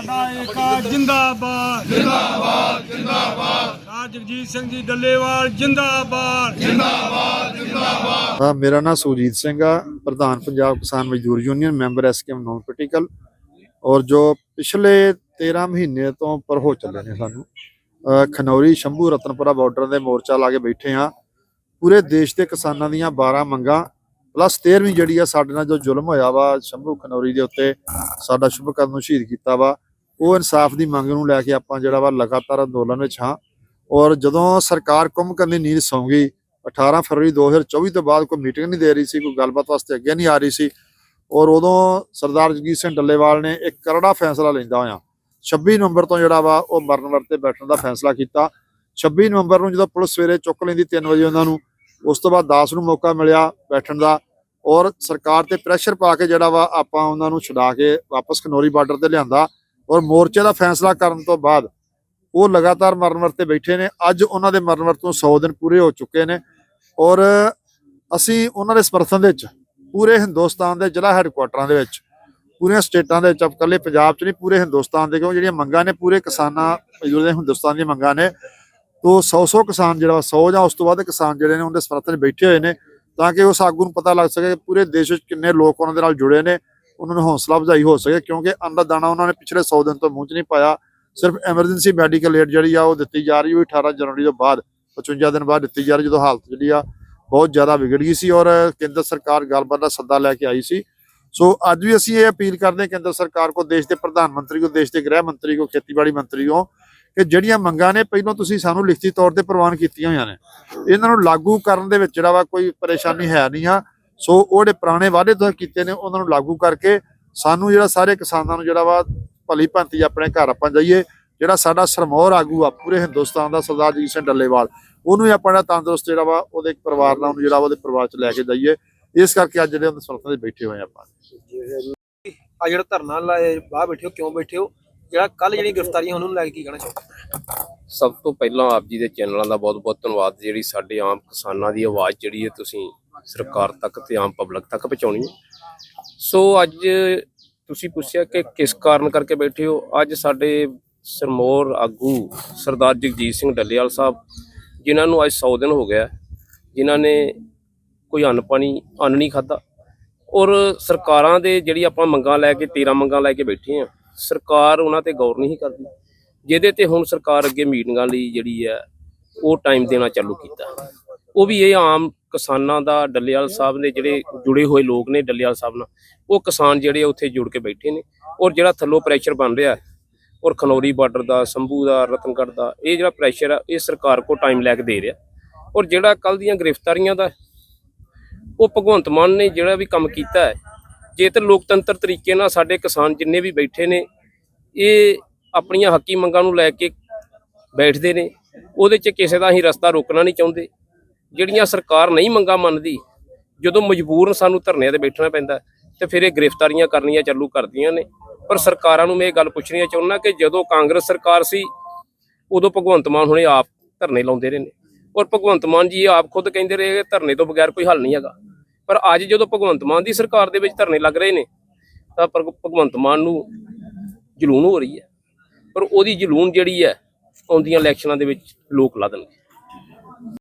ਸਾਡਾ ਏਕਾ ਜਿੰਦਾਬਾਦ। ਜਿੰਦਾਬਾਦ ਜਿੰਦਾਬਾਦ ਰਾਜ ਸਿੰਘ ਜੀ ਡੱਲੇਵਾਲ ਜਿੰਦਾਬਾਦ। ਹਾਂ, ਮੇਰਾ ਨਾਮ ਸੁਜੀਤ ਸਿੰਘ ਆ, ਪ੍ਰਧਾਨ ਪੰਜਾਬ ਕਿਸਾਨ ਮਜ਼ਦੂਰ union, member SKM non political ਔਰ ਜੋ ਪਿਛਲੇ 13 ਮਹੀਨੇ ਤੋਂ ਉੱਪਰ ਹੋ ਚੱਲੇ ਨੇ ਸਾਨੂੰ ਖਨੌਰੀ ਸ਼ੰਭੂ ਰਤਨਪੁਰਾ ਬਾਰਡਰ ਦੇ ਮੋਰਚਾ ਲਾ ਕੇ ਬੈਠੇ ਆ ਪੂਰੇ ਦੇਸ਼ ਦੇ ਕਿਸਾਨਾਂ ਦੀਆਂ 12 ਮੰਗਾਂ ਪਲੱਸ 13ਵੀਂ ਜਿਹੜੀ ਆ, ਸਾਡੇ ਨਾਲ ਜੋ ਜ਼ੁਲਮ ਹੋਇਆ ਵਾ, ਸ਼ੰਭੂ ਖਨੌਰੀ ਦੇ ਉੱਤੇ ਸਾਡਾ ਸ਼ੁਭਕਰਨ ਨੂੰ ਸ਼ਹੀਦ ਕੀਤਾ ਵਾ। ਉਹ ਇਨਸਾਫ ਦੀ ਮੰਗ ਨੂੰ ਲੈ ਕੇ ਆਪਾਂ ਜਿਹੜਾ ਵਾ ਲਗਾਤਾਰ ਅੰਦੋਲਨ ਵਿੱਚ ਹਾਂ। ਔਰ ਜਦੋਂ ਸਰਕਾਰ ਕੁੰਭ ਕਰਨੀ ਨੀਂਦ ਸੌਂ ਗਈ 18 ਫਰਵਰੀ 2024 ਤੋਂ ਬਾਅਦ ਕੋਈ ਮੀਟਿੰਗ ਨਹੀਂ ਦੇ ਰਹੀ ਸੀ, ਕੋਈ ਗੱਲਬਾਤ ਵਾਸਤੇ ਅੱਗੇ ਨਹੀਂ ਆ ਰਹੀ ਸੀ। ਔਰ ਉਦੋਂ ਸਰਦਾਰ ਜਗਜੀਤ ਸਿੰਘ ਡੱਲੇਵਾਲ ਨੇ ਇੱਕ ਕਰੜਾ ਫੈਸਲਾ ਲੈਂਦਾ ਹੋਇਆ। 26 ਨਵੰਬਰ ਤੋਂ ਜਿਹੜਾ ਵਾ ਉਹ ਮਰਨ ਵਰਤੇ ਬੈਠਣ ਦਾ ਫੈਸਲਾ ਕੀਤਾ। 26 ਨਵੰਬਰ ਨੂੰ ਜਦੋਂ ਪੁਲਿਸ ਸਵੇਰੇ ਚੁੱਕ ਲੈਂਦੀ 3 ਵਜੇ ਉਹਨਾਂ ਨੂੰ, ਉਸ ਤੋਂ ਬਾਅਦ 10 ਨੂੰ ਮੌਕਾ ਮਿਲਿਆ ਬੈਠਣ ਦਾ। ਔਰ ਸਰਕਾਰ ਤੇ ਪ੍ਰੈਸ਼ਰ ਪਾ ਕੇ ਜਿਹੜਾ ਵਾ ਆਪਾਂ ਉਹਨਾਂ ਨੂੰ ਛੁਡਾ ਕੇ ਵਾਪਸ ਕਨੋਰੀ ਬਾਰਡਰ ਤੇ ਲਿਆਂਦਾ। ਔਰ ਮੋਰਚੇ ਦਾ ਫੈਸਲਾ ਕਰਨ ਤੋਂ ਬਾਅਦ ਉਹ ਲਗਾਤਾਰ ਮਰਨ ਵਰਤੇ ਬੈਠੇ ਨੇ। ਅੱਜ ਉਹਨਾਂ ਦੇ ਮਰਨ ਵਰਤੋਂ 100 ਦਿਨ ਪੂਰੇ ਹੋ ਚੁੱਕੇ ਨੇ ਔਰ ਅਸੀਂ ਉਹਨਾਂ ਦੇ ਸਮਰਥਨ ਦੇ ਵਿੱਚ ਪੂਰੇ ਹਿੰਦੁਸਤਾਨ ਦੇ ਜ਼ਿਲ੍ਹਾ ਹੈੱਡਕੁਆਟਰਾਂ ਦੇ ਵਿੱਚ, ਪੂਰੀਆਂ ਸਟੇਟਾਂ ਦੇ ਵਿੱਚ ਇਕੱਲੇ ਪੰਜਾਬ 'ਚ ਨਹੀਂ, ਪੂਰੇ ਹਿੰਦੁਸਤਾਨ ਦੇ ਕਿਉਂ ਜਿਹੜੀਆਂ ਮੰਗਾਂ ਨੇ ਪੂਰੇ ਕਿਸਾਨਾਂ ਮਜ਼ਦੂਰ ਹਿੰਦੁਸਤਾਨ ਦੀਆਂ ਮੰਗਾਂ ਨੇ, ਤੋਂ 100 100 ਕਿਸਾਨ ਜਿਹੜਾ 100 ਜਾਂ ਉਸ ਤੋਂ ਵੱਧ ਕਿਸਾਨ ਜਿਹੜੇ ਨੇ, ਉਹਦੇ ਸਮਰਥਨ 'ਚ ਬੈਠੇ ਹੋਏ ਨੇ, ਤਾਂ ਕਿ ਉਸ ਆਗੂ ਨੂੰ ਪਤਾ ਲੱਗ ਸਕੇ ਕਿ ਪੂਰੇ ਦੇਸ਼ ਵਿੱਚ ਕਿੰਨੇ ਲੋਕ ਉਹਨਾਂ ਦੇ ਨਾਲ ਜੁੜੇ ਨੇ। ਉਹਨਾਂ ਨੂੰ ਹੌਸਲਾ ਅਫਜ਼ਾਈ ਹੋ ਸਕੇ, ਕਿਉਂਕਿ ਅੰਨ ਦਾ ਦਾਣਾ ਉਹਨਾਂ ਨੇ ਪਿਛਲੇ 100 ਦਿਨ ਤੋਂ ਮੂੰਹ 'ਚ ਨਹੀਂ ਪਾਇਆ। ਸਿਰਫ ਐਮਰਜੈਂਸੀ ਮੈਡੀਕਲ ਏਡ ਜਿਹੜੀ ਆ, ਉਹ ਦਿੱਤੀ ਜਾ ਰਹੀ ਉਹ 18 ਜਨਵਰੀ ਤੋਂ ਬਾਅਦ 55 ਦਿਨ ਬਾਅਦ ਦਿੱਤੀ ਜਾ ਰਹੀ, ਜਦੋਂ ਹਾਲਤ ਜਿਹੜੀ ਆ ਬਹੁਤ ਜ਼ਿਆਦਾ ਵਿਗੜ ਗਈ ਸੀ ਔਰ ਕੇਂਦਰ ਸਰਕਾਰ ਗੱਲਬਾਤ ਦਾ ਸੱਦਾ ਲੈ ਕੇ ਆਈ ਸੀ। ਸੋ ਅੱਜ ਵੀ ਅਸੀਂ ਇਹ ਅਪੀਲ ਕਰਦੇ ਹਾਂ ਕੇਂਦਰ ਸਰਕਾਰ ਕੋ, ਦੇਸ਼ ਦੇ ਪ੍ਰਧਾਨ ਮੰਤਰੀ ਕੋ, ਦੇਸ਼ ਦੇ ਗ੍ਰਹਿ ਮੰਤਰੀ ਕੋ, ਖੇਤੀਬਾੜੀ ਮੰਤਰੀ ਕੋ, ਕਿ ਜਿਹੜੀਆਂ ਮੰਗਾਂ ਨੇ ਪਹਿਲਾਂ ਤੁਸੀਂ ਸਾਨੂੰ ਲਿਖਤੀ ਤੌਰ ਤੇ ਪ੍ਰਵਾਨ ਕੀਤੀਆਂ ਹੋਈਆਂ ਨੇ, ਇਹਨਾਂ ਨੂੰ ਲਾਗੂ ਕਰਨ ਦੇ ਵਿੱਚ ਜਿਹੜਾ ਵਾ ਕੋਈ ਪਰੇਸ਼ਾਨੀ ਹੈ ਨਹੀਂ ਆ। ਸੋ ਉਹ ਜਿਹੜੇ ਪੁਰਾਣੇ ਵਾਅਦੇ ਤੁਸੀਂ ਕੀਤੇ ਨੇ ਉਹਨਾਂ ਨੂੰ ਲਾਗੂ ਕਰਕੇ ਸਾਨੂੰ ਜਿਹੜਾ ਸਾਰੇ ਕਿਸਾਨਾਂ ਨੂੰ ਜਿਹੜਾ ਵਾ ਭਲੀ ਭਾਂਤੀ ਆਪਣੇ ਘਰ ਆਪਾਂ ਜਾਈਏ ਜਿਹੜਾ ਸਾਡਾ ਸਰਮੌਰ ਆਗੂ ਆ ਪੂਰੇ ਹਿੰਦੁਸਤਾਨ ਦਾ ਸਰਦਾਰ ਜੀਤ ਸਿੰਘ ਡੱਲੇਵਾਲ ਉਹਨੂੰ ਵੀ ਆਪਣਾ ਤੰਦਰੁਸਤ ਜਿਹੜਾ ਵਾ ਉਹਦੇ ਪਰਿਵਾਰ ਨਾਲ ਉਹਨੂੰ ਜਿਹੜਾ ਉਹਦੇ ਪਰਿਵਾਰ ਚ ਲੈ ਕੇ ਜਾਈਏ। ਇਸ ਕਰਕੇ ਅੱਜ ਜਿਹੜੇ ਉਹਦੇ ਸਮਰਥਨ ਦੇ ਬੈਠੇ ਹੋਏ ਆਪਾਂ। ਆ ਜਿਹੜਾ ਧਰਨਾ ਲਾਏ ਬਾਹਰ ਬੈਠੇ ਹੋ ਕਿਉਂ ਬੈਠੇ ਹੋ? ਜਿਹੜਾ ਕੱਲ ਜਿਹੜੀ ਗ੍ਰਿਫਤਾਰੀਆਂ ਉਹਨਾਂ ਨੂੰ ਲੈ ਕੇ ਕੀ ਕਹਿਣਾ ਚਾਹੁੰਦੇ ਸਭ ਤੋਂ ਪਹਿਲਾਂ ਆਪ ਜੀ ਦੇ ਚੈਨਲਾਂ ਦਾ ਬਹੁਤ-ਬਹੁਤ ਧੰਨਵਾਦ। ਜਿਹੜੀ ਸਾਡੇ ਆਮ ਕਿਸਾਨਾਂ ਦੀ ਆਵਾਜ਼ ਜਿਹੜੀ ਹੈ ਤੁਸੀਂ ਸਰਕਾਰ ਤੱਕ ਤੇ ਆਮ ਪਬਲਿਕ ਤੱਕ ਪਹੁੰਚਾਉਣੀ ਹੈ। ਸੋ ਅੱਜ ਤੁਸੀਂ ਪੁੱਛਿਆ ਕਿ ਕਿਸ ਕਾਰਨ ਕਰਕੇ ਬੈਠੇ ਹੋ? ਅੱਜ ਸਾਡੇ ਸਰਮੌਰ ਆਗੂ ਸਰਦਾਰ ਜਗਜੀਤ ਸਿੰਘ ਡੱਲੇਵਾਲ ਸਾਹਿਬ, ਜਿਨ੍ਹਾਂ ਨੂੰ ਅੱਜ 100 ਦਿਨ ਹੋ ਗਿਆ, ਜਿਨ੍ਹਾਂ ਨੇ ਕੋਈ ਅੰਨ ਪਾਣੀ, ਅੰਨ ਨਹੀਂ ਖਾਦਾ ਔਰ ਸਰਕਾਰਾਂ ਦੇ ਜਿਹੜੀ ਆਪਾਂ ਮੰਗਾਂ ਲੈ ਕੇ 13 ਮੰਗਾਂ ਲੈ ਕੇ ਬੈਠੇ ਆ ਸਰਕਾਰ ਉਹਨਾਂ ਤੇ ਗੌਰ ਨਹੀਂ ਕਰਦੀ। ਜਿਹਦੇ ਤੇ ਹੁਣ ਸਰਕਾਰ ਅੱਗੇ ਮੀਟਿੰਗਾਂ ਲਈ ਜਿਹੜੀ ਹੈ, ਉਹ ਟਾਈਮ ਦੇਣਾ ਚਾਲੂ ਕੀਤਾ। ਉਹ ਵੀ ਇਹ ਆਮ ਕਿਸਾਨਾਂ ਦਾ ਡੱਲੇਵਾਲ ਸਾਹਿਬ ਦੇ ਜਿਹੜੇ ਜੁੜੇ ਹੋਏ ਲੋਕ ਨੇ ਡੱਲੇਵਾਲ ਸਾਹਿਬ ਨਾਲ, ਉਹ ਕਿਸਾਨ ਜਿਹੜੇ ਉੱਥੇ ਜੁੜ ਕੇ ਬੈਠੇ ਨੇ ਔਰ ਜਿਹੜਾ ਥੱਲੋਂ ਪ੍ਰੈਸ਼ਰ ਬਣ ਰਿਹਾ ਔਰ ਖਨੌਰੀ ਬਾਰਡਰ ਦਾ, ਸੰਭੂ ਦਾ, ਰਤਨਗੜ੍ਹ ਦਾ, ਇਹ ਜਿਹੜਾ ਪ੍ਰੈਸ਼ਰ ਆ, ਇਹ ਸਰਕਾਰ ਕੋ ਟਾਈਮ ਲੈ ਕੇ ਦੇ ਰਿਹਾ। ਔਰ ਜਿਹੜਾ ਕੱਲ ਦੀਆਂ ਗ੍ਰਿਫਤਾਰੀਆਂ ਦਾ, ਉਹ ਭਗਵੰਤ ਮਾਨ ਨੇ ਜਿਹੜਾ ਵੀ ਕੰਮ ਕੀਤਾ ਹੈ, ਜੇ ਤੇ ਲੋਕਤੰਤਰ ਤਰੀਕੇ ਨਾਲ ਸਾਡੇ ਕਿਸਾਨ ਜਿੰਨੇ ਵੀ ਬੈਠੇ ਨੇ, ਇਹ ਆਪਣੀਆਂ ਹੱਕੀ ਮੰਗਾਂ ਨੂੰ ਲੈ ਕੇ ਬੈਠਦੇ ਨੇ, ਉਹਦੇ 'ਚ ਕਿਸੇ ਦਾ ਅਸੀਂ ਰਸਤਾ ਰੋਕਣਾ ਨਹੀਂ ਚਾਹੁੰਦੇ। ਜਿਹੜੀਆਂ ਸਰਕਾਰ ਨਹੀਂ ਮੰਗਾਂ ਮੰਨਦੀ, ਜਦੋਂ ਮਜਬੂਰਨ ਸਾਨੂੰ ਧਰਨਿਆਂ ਤੇ ਬੈਠਣਾ ਪੈਂਦਾ, ਤੇ ਫਿਰ ਇਹ ਗ੍ਰਿਫਤਾਰੀਆਂ ਕਰਨੀਆਂ ਚਾਲੂ ਕਰਦੀਆਂ ਨੇ। ਪਰ ਸਰਕਾਰਾਂ ਨੂੰ ਮੈਂ ਇਹ ਗੱਲ ਪੁੱਛਣੀ ਚਾਹੁੰਦਾ ਕਿ ਜਦੋਂ ਕਾਂਗਰਸ ਸਰਕਾਰ ਸੀ, ਉਦੋਂ ਭਗਵੰਤ ਮਾਨ ਹੁਣੇ ਆਪ ਧਰਨੇ ਲਾਉਂਦੇ ਰਹੇ ਨੇ। ਔਰ ਭਗਵੰਤ ਮਾਨ ਜੀ ਆਪ ਖੁਦ ਕਹਿੰਦੇ ਰਹੇ ਕਿ ਧਰਨੇ ਤੋਂ ਬਗੈਰ ਕੋਈ ਹੱਲ ਨਹੀਂ ਹੈਗਾ। ਪਰ ਅੱਜ ਜਦੋਂ ਭਗਵੰਤ ਮਾਨ ਦੀ ਸਰਕਾਰ ਦੇ ਵਿੱਚ ਧਰਨੇ ਲੱਗ ਰਹੇ ਨੇ, ਤਾਂ ਪਰ ਭਗਵੰਤ ਮਾਨ ਨੂੰ ਜਲੂਣ ਹੋ ਰਹੀ ਹੈ। ਪਰ ਉਹਦੀ ਜਲੂਣ ਜਿਹੜੀ ਹੈ, ਆਉਂਦੀਆਂ ਇਲੈਕਸ਼ਨਾਂ ਦੇ ਵਿੱਚ ਲੋਕ ਲਾ ਦੇਣਗੇ।